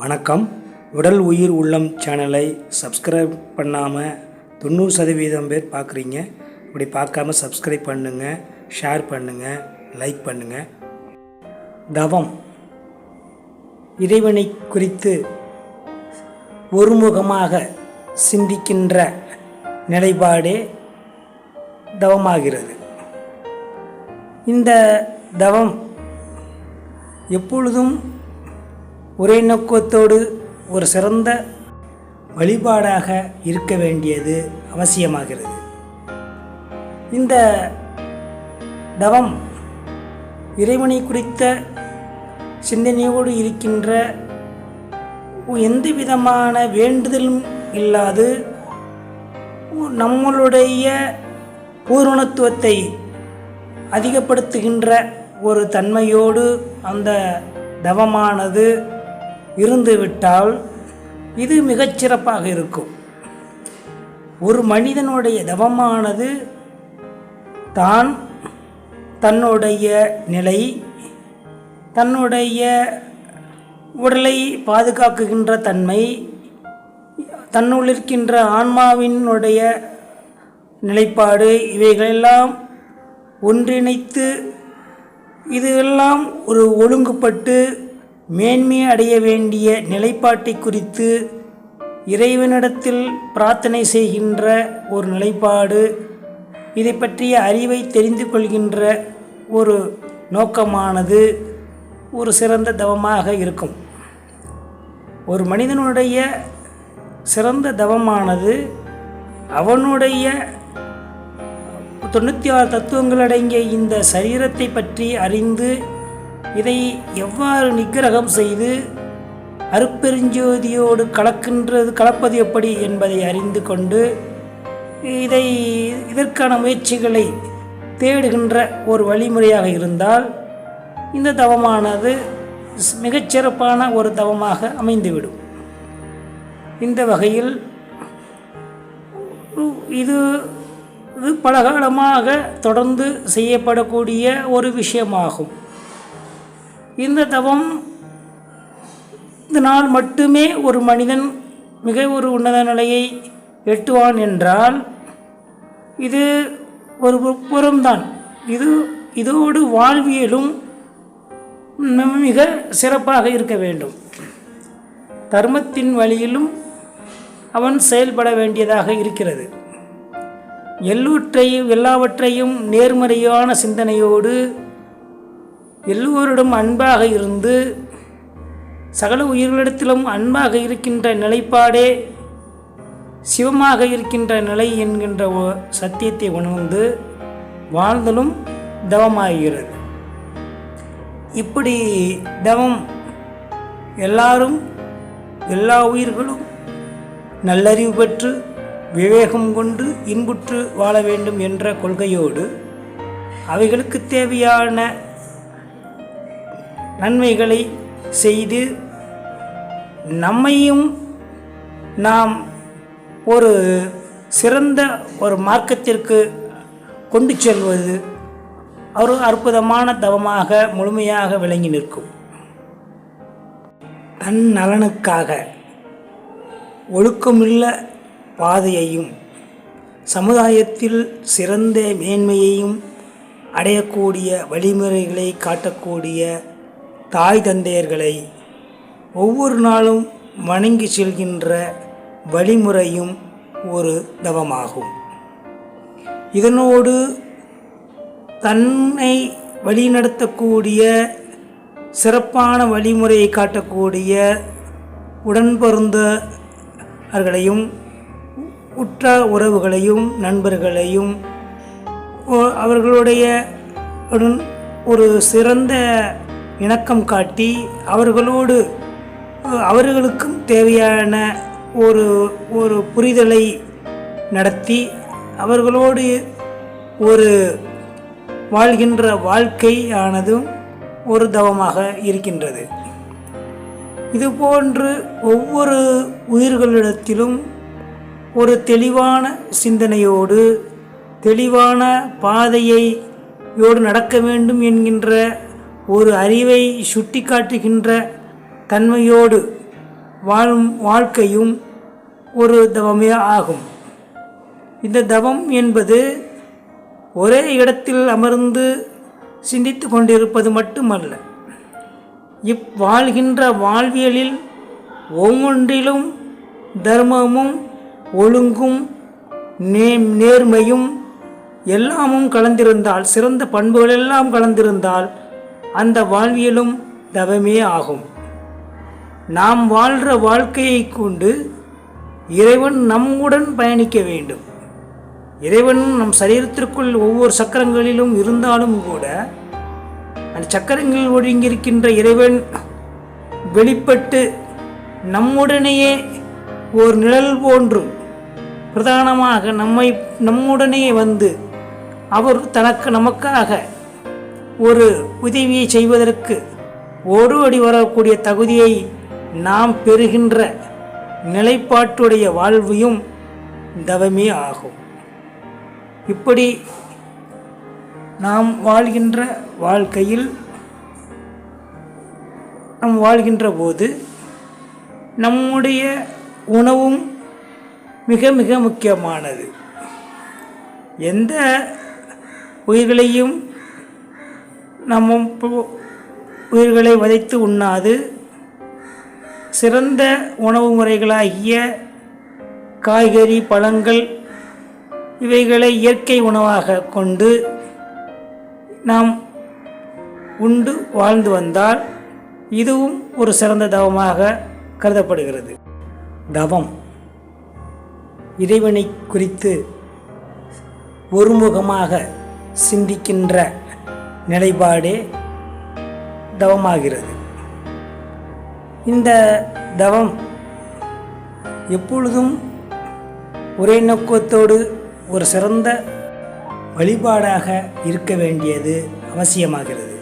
வணக்கம். உடல் உயிர் உள்ளம் சேனலை சப்ஸ்கிரைப் பண்ணாமல் தொண்ணூறு சதவீதம் பேர் பார்க்குறீங்க இப்படி பார்க்காம சப்ஸ்கிரைப் பண்ணுங்கள் ஷேர் பண்ணுங்கள் லைக் பண்ணுங்கள் தவம். இறைவனை குறித்து ஒருமுகமாக சிந்திக்கின்ற நிலைப்பாடே தவமாகிறது. இந்த தவம் எப்பொழுதும் ஒரே நோக்கத்தோடு ஒரு சிறந்த வழிபாடாக இருக்க வேண்டியது அவசியமாகிறது. இந்த தவம் இறைவனை குறித்த சிந்தனையோடு இருக்கின்ற எந்த விதமான வேண்டுதலும் இல்லாது நம்மளுடைய பூரணத்துவத்தை அதிகப்படுத்துகின்ற ஒரு தன்மையோடு அந்த தவமானது இருந்துவிட்டால் இது மிகச்சிறப்பாக இருக்கும். ஒரு மனிதனுடைய தவமானது தான் தன்னுடைய நிலை தன்னுடைய உடலை பாதுகாக்குகின்ற தன்மை தன்னுள்ளிருக்கின்ற ஆன்மாவினுடைய நிலைப்பாடு இவைகளெல்லாம் ஒன்றிணைத்து இதெல்லாம் ஒரு ஒழுங்குபட்டு மேன்மை அடைய வேண்டிய நிலைப்பாட்டை குறித்து இறைவனிடத்தில் பிரார்த்தனை செய்கின்ற ஒரு நிலைப்பாடு இதை பற்றிய அறிவை தெரிந்து கொள்கின்ற ஒரு நோக்கமானது ஒரு சிறந்த தவமாக இருக்கும். ஒரு மனிதனுடைய சிறந்த தவமானது அவனுடைய தொண்ணூற்றி ஆறு தத்துவங்கள் அடங்கிய இந்த சரீரத்தை பற்றி அறிந்து இதை எவ்வாறு நிக்கிரகம் செய்து அருப்பெருஞ்சோதியோடு கலக்கின்றது கலப்பது எப்படி என்பதை அறிந்து கொண்டு இதை இதற்கான முயற்சிகளை தேடுகின்ற ஒரு வழிமுறையாக இருந்தால் இந்த தவமானது மிகச்சிறப்பான ஒரு தவமாக அமைந்துவிடும். இந்த வகையில் இது இது பலகாலமாக தொடர்ந்து செய்யப்படக்கூடிய ஒரு விஷயமாகும். இந்த தவம் இதனால் மட்டுமே ஒரு மனிதன் மிக ஒரு உன்னத நிலையை எட்டுவான் என்றால் இது ஒரு புறம்தான் இது இதோடு வாழ்வியலும் மிக சிறப்பாக இருக்க வேண்டும். தர்மத்தின் வழியிலும் அவன் செயல்பட வேண்டியதாக இருக்கிறது. எல்லோற்றையும் எல்லாவற்றையும் நேர்மறையான சிந்தனையோடு எல்லோரிடம் அன்பாக இருந்து சகல உயிர்களிடத்திலும் அன்பாக இருக்கின்ற நிலைப்பாடே சிவமாக இருக்கின்ற நிலை என்கின்ற சத்தியத்தை உணர்ந்து வாழ்ந்தலும் தவமாகிறது. இப்படி தவம் எல்லாரும் எல்லா உயிர்களும் நல்லறிவு பெற்று விவேகம் கொண்டு இன்புற்று வாழ வேண்டும் என்ற கொள்கையோடு அவைகளுக்கு தேவையான நன்மைகளை செய்து நம்மையும் நாம் ஒரு சிறந்த ஒரு மார்க்கத்திற்கு கொண்டு செல்வது ஒரு அற்புதமான தவமாக முழுமையாக விளங்கி நிற்கும். தன் நலனுக்காக ஒழுக்கமுள்ள பாதையையும் சமுதாயத்தில் சிறந்த மேன்மையையும் அடையக்கூடிய வழிமுறைகளை காட்டக்கூடிய தாய் தந்தையர்களை ஒவ்வொரு நாளும் வணங்கி செல்கின்ற வழிமுறையும் ஒரு தவமாகும். இதனோடு தன்னை வழிநடத்தக்கூடிய சிறப்பான வழிமுறையை காட்டக்கூடிய உடன்பருந்தர்களையும் உற்ற உறவுகளையும் நண்பர்களையும் அவர்களுடைய ஒரு சிறந்த இணக்கம் காட்டி அவர்களோடு அவர்களுக்கும் தேவையான ஒரு ஒரு புரிதலை நடத்தி அவர்களோடு ஒரு வாழ்கின்ற வாழ்க்கையானதும் ஒரு தவமாக இருக்கின்றது. இதுபோன்று ஒவ்வொரு உயிர்களிடத்திலும் ஒரு தெளிவான சிந்தனையோடு தெளிவான பாதையை யோடு நடக்க வேண்டும் என்கின்ற ஒரு அறிவை சுட்டி காட்டுகின்ற தன்மையோடு வாழும் வாழ்க்கையும் ஒரு தவமே ஆகும். இந்த தவம் என்பது ஒரே இடத்தில் அமர்ந்து சிந்தித்து கொண்டிருப்பது மட்டுமல்ல இப் வாழ்கின்ற வாழ்வியலில் ஒவ்வொன்றிலும் தர்மமும் ஒழுங்கும் நே நேர்மையும் எல்லாமும் கலந்திருந்தால் சிறந்த பண்புகள் எல்லாம் கலந்திருந்தால் அந்த வாழ்வியலும் தவமே ஆகும். நாம் வாழ்கிற வாழ்க்கையை கொண்டு இறைவன் நம்முடன் பயணிக்க வேண்டும். இறைவன் நம் சரீரத்திற்குள் ஒவ்வொரு சக்கரங்களிலும் இருந்தாலும் கூட அந்த சக்கரங்களில் ஒழுங்கியிருக்கின்ற இறைவன் வெளிப்பட்டு நம்முடனேயே ஒரு நிழல் போன்று பிரதானமாக நம்மை நம்முடனே வந்து அவர் தனக்கு நமக்காக ஒரு உதவியை செய்வதற்கு ஒரு அடி வரக்கூடிய தகுதியை நாம் பெறுகின்ற நிலைப்பாட்டுடைய வாழ்வையும் தவமே ஆகும். இப்படி நாம் வாழ்கின்ற வாழ்க்கையில் நாம் வாழ்கின்ற போது நம்முடைய உணவும் மிக மிக முக்கியமானது. எந்த உயிர்களையும் நம்ம பு- உயிர்களை வதைத்து உண்ணாது. சிறந்த உணவு முறைகளாகிய காய்கறி பழங்கள் இவைகளை இயற்கை உணவாக கொண்டு நாம் உண்டு வாழ்ந்து வந்தால் இதுவும் ஒரு சிறந்த தவமாக கருதப்படுகிறது. தவம். இறைவனை குறித்து ஒருமுகமாக சிந்திக்கின்ற நிலைப்பாடே தவமாகிறது. இந்த தவம் எப்பொழுதும் ஒரே நோக்கத்தோடு ஒரு சிறந்த வழிபாடாக இருக்க வேண்டியது அவசியமாகிறது.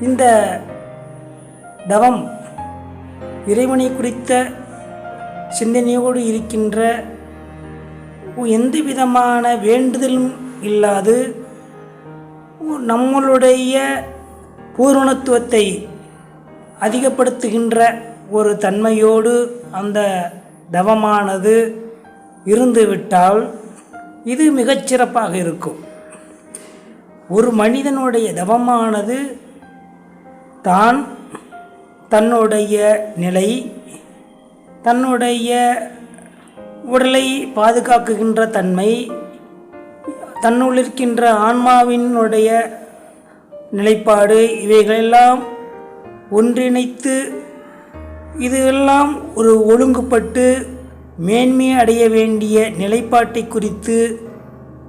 இந்த தவம் இறைவனை குறித்த சிந்தனையோடு இருக்கின்ற எந்த விதமான வேண்டுதலும் இல்லாது நம்மளுடைய பூரணத்துவத்தை அதிகப்படுத்துகின்ற ஒரு தன்மையோடு அந்த தவமானது இருந்துவிட்டால் இது மிகச்சிறப்பாக இருக்கும். ஒரு மனிதனுடைய தவமானது தான் தன்னுடைய நிலை தன்னுடைய உடலை பாதுகாக்குகின்ற தன்மை தன்னுள் இருக்கின்ற ஆன்மாவினுடைய நிலைப்பாடு இவைகளெல்லாம் ஒன்றிணைத்து இதெல்லாம் ஒரு ஒழுங்குபட்டு மேன்மை அடைய வேண்டிய நிலைப்பாட்டை குறித்து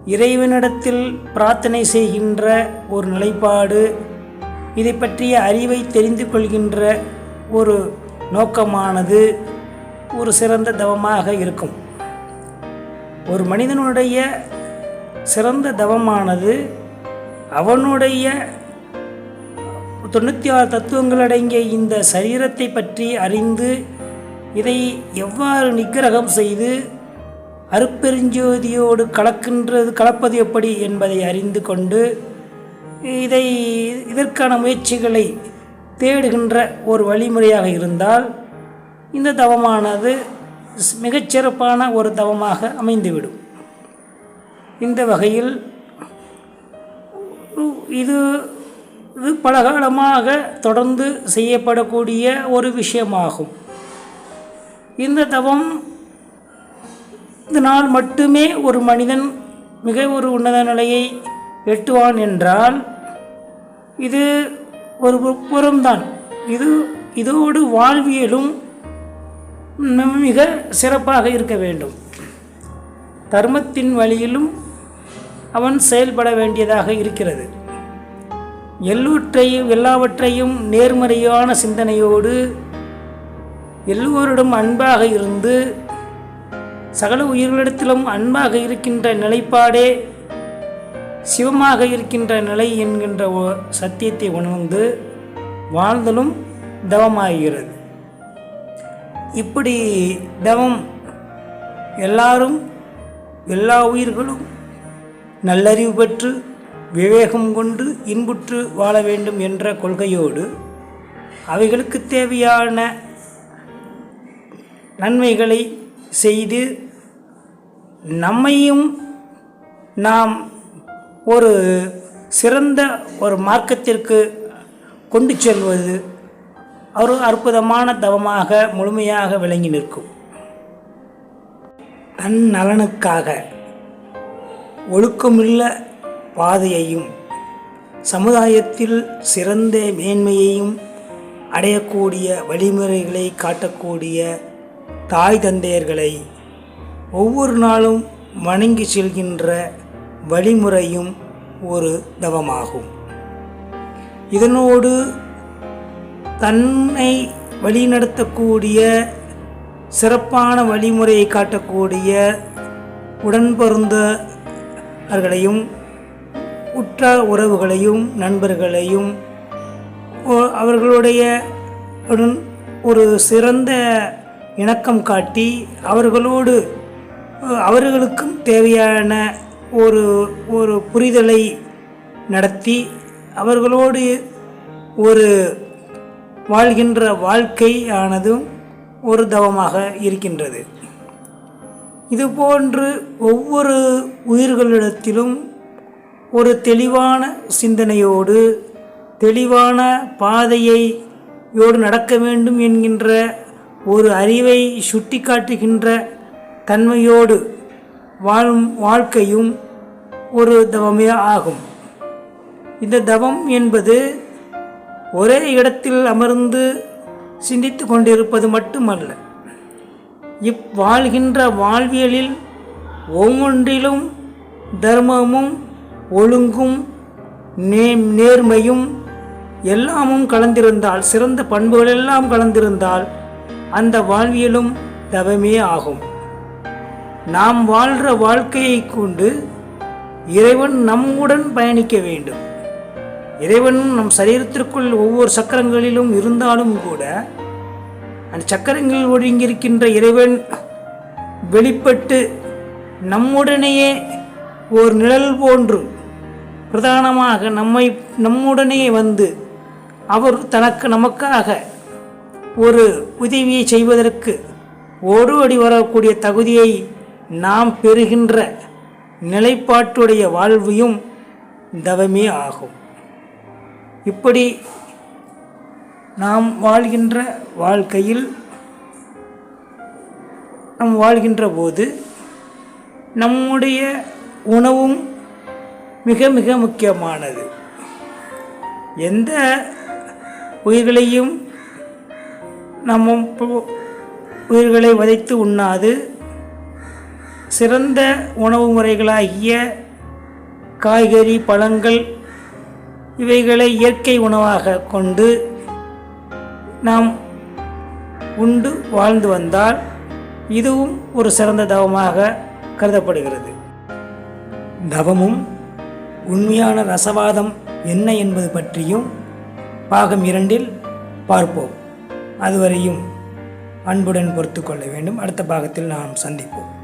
இறைவனிடத்தில் பிரார்த்தனை செய்கின்ற ஒரு நிலைப்பாடு இதை பற்றிய அறிவை தெரிந்து கொள்கின்ற ஒரு நோக்கமானது ஒரு சிறந்த தவமாக இருக்கும். ஒரு மனிதனுடைய சிறந்த தவமானது அவனுடைய தொண்ணூற்றி ஆறு தத்துவங்கள் அடங்கிய இந்த சரீரத்தை பற்றி அறிந்து இதை எவ்வாறு நிக்கிரகம் செய்து அருப்பெருஞ்சோதியோடு கலக்கின்றது கலப்பது எப்படி என்பதை அறிந்து கொண்டு இதை இதற்கான முயற்சிகளை தேடுகின்ற ஒரு வழிமுறையாக இருந்தால் இந்த தவமானது மிகச்சிறப்பான ஒரு தவமாக அமைந்துவிடும். இந்த வகையில் இது இது பலகாலமாக தொடர்ந்து செய்யப்படக்கூடிய ஒரு விஷயமாகும். இந்த தவம் இதனால் மட்டுமே ஒரு மனிதன் மிக ஒரு உன்னத நிலையை எட்டுவான் என்றால் இது ஒரு புறம்தான் இது இதோடு வாழ்வியலும் மிக சிறப்பாக இருக்க வேண்டும். தர்மத்தின் வழியிலும் அவன் செயல்பட வேண்டியதாக இருக்கிறது. எல்லோற்றையும் எல்லாவற்றையும் நேர்மறையான சிந்தனையோடு எல்லோரிடம் அன்பாக இருந்து சகல உயிர்களிடத்திலும் அன்பாக இருக்கின்ற நிலைப்பாடே சிவமாக இருக்கின்ற நிலை என்கின்ற சத்தியத்தை உணர்ந்து வாழ்தலும் தவமாகிறது. இப்படி தவம் எல்லாரும் எல்லா உயிர்களும் நல்லறிவு பெற்று விவேகம் கொண்டு இன்புற்று வாழ வேண்டும் என்ற கொள்கையோடு அவைகளுக்கு தேவையான நன்மைகளை செய்து நம்மையும் நாம் ஒரு சிறந்த ஒரு மார்க்கத்திற்கு கொண்டு செல்வது ஒரு அற்புதமான தவமாக முழுமையாக விளங்கி நிற்கும். தன் நலனுக்காக ஒழுக்கமுள்ள பாதையையும் சமுதாயத்தில் சிறந்த மேன்மையையும் அடையக்கூடிய வழிமுறைகளை காட்டக்கூடிய தாய் தந்தையர்களை ஒவ்வொரு நாளும் வணங்கி செல்கின்ற வழிமுறையும் ஒரு தவமாகும். இதனோடு தன்னை வழிநடத்தக்கூடிய சிறப்பான வழிமுறையை காட்டக்கூடிய உடன்பருந்தவர்களையும் உற்ற உறவுகளையும் நண்பர்களையும் ஓ- அவர்களுடைய ஒரு சிறந்த இணக்கம் காட்டி அவர்களோடு அவர்களுக்கும் தேவையான ஒரு ஒரு புரிதலை நடத்தி அவர்களோடு ஒரு வாழ்கின்ற வாழ்க்கையானதும் ஒரு தவமாக இருக்கின்றது. இதுபோன்று ஒவ்வொரு உயிர்களிடத்திலும் ஒரு தெளிவான சிந்தனையோடு தெளிவான பாதையை யோடு நடக்க வேண்டும் என்கின்ற ஒரு அறிவை சுட்டிக்காட்டுகின்ற தன்மையோடு வாழும் வாழ்க்கையும் ஒரு தவமே ஆகும். இந்த தவம் என்பது ஒரே இடத்தில் அமர்ந்து சிந்தித்து கொண்டிருப்பது மட்டுமல்ல. இவ்வாழ்கின்ற வாழ்வியலில் ஒவ்வொன்றிலும் தர்மமும் ஒழுங்கும் நே நேர்மையும் எல்லாமும் கலந்திருந்தால் சிறந்த பண்புகள் எல்லாம் கலந்திருந்தால் அந்த வாழ்வியலும் தவமே ஆகும். நாம் வாழ்கிற வாழ்க்கையை கொண்டு இறைவன் நம்முடன் பயணிக்க வேண்டும். இறைவன் நம் சரீரத்திற்குள் ஒவ்வொரு சக்கரங்களிலும் இருந்தாலும் கூட அந்த சக்கரங்களில் ஒழுங்கியிருக்கின்ற இறைவன் வெளிப்பட்டு நம்முடனேயே ஒரு நிழல் போன்று பிரதானமாக நம்மை நம்முடனே வந்து அவர் தனக்கு நமக்காக ஒரு உதவியை செய்வதற்கு ஓடோடி வரக்கூடிய தகுதியை நாம் பெறுகின்ற நிலைப்பாட்டுடைய வாழ்வையும் தவமே ஆகும். இப்படி நாம் வாழ்கின்ற வாழ்க்கையில் நாம் வாழ்கின்ற போது நம்முடைய உணவும் மிக மிக முக்கியமானது. எந்த உயிர்களையும் நம்ம பு- உயிர்களை வதைத்து உண்ணாது. சிறந்த உணவு முறைகளாகிய காய்கறி பழங்கள் இவைகளை இயற்கை உணவாக கொண்டு நாம் உண்டு வாழ்ந்து வந்தால் இதுவும் ஒரு சிறந்த தவமாக கருதப்படுகிறது. தவமும் உண்மையான ரசவாதம் என்ன என்பது பற்றியும் பாகம் இரண்டில் பார்ப்போம். அதுவரையும் அன்புடன் பொறுத்து கொள்ள வேண்டும். அடுத்த பாகத்தில் நாம் சந்திப்போம்.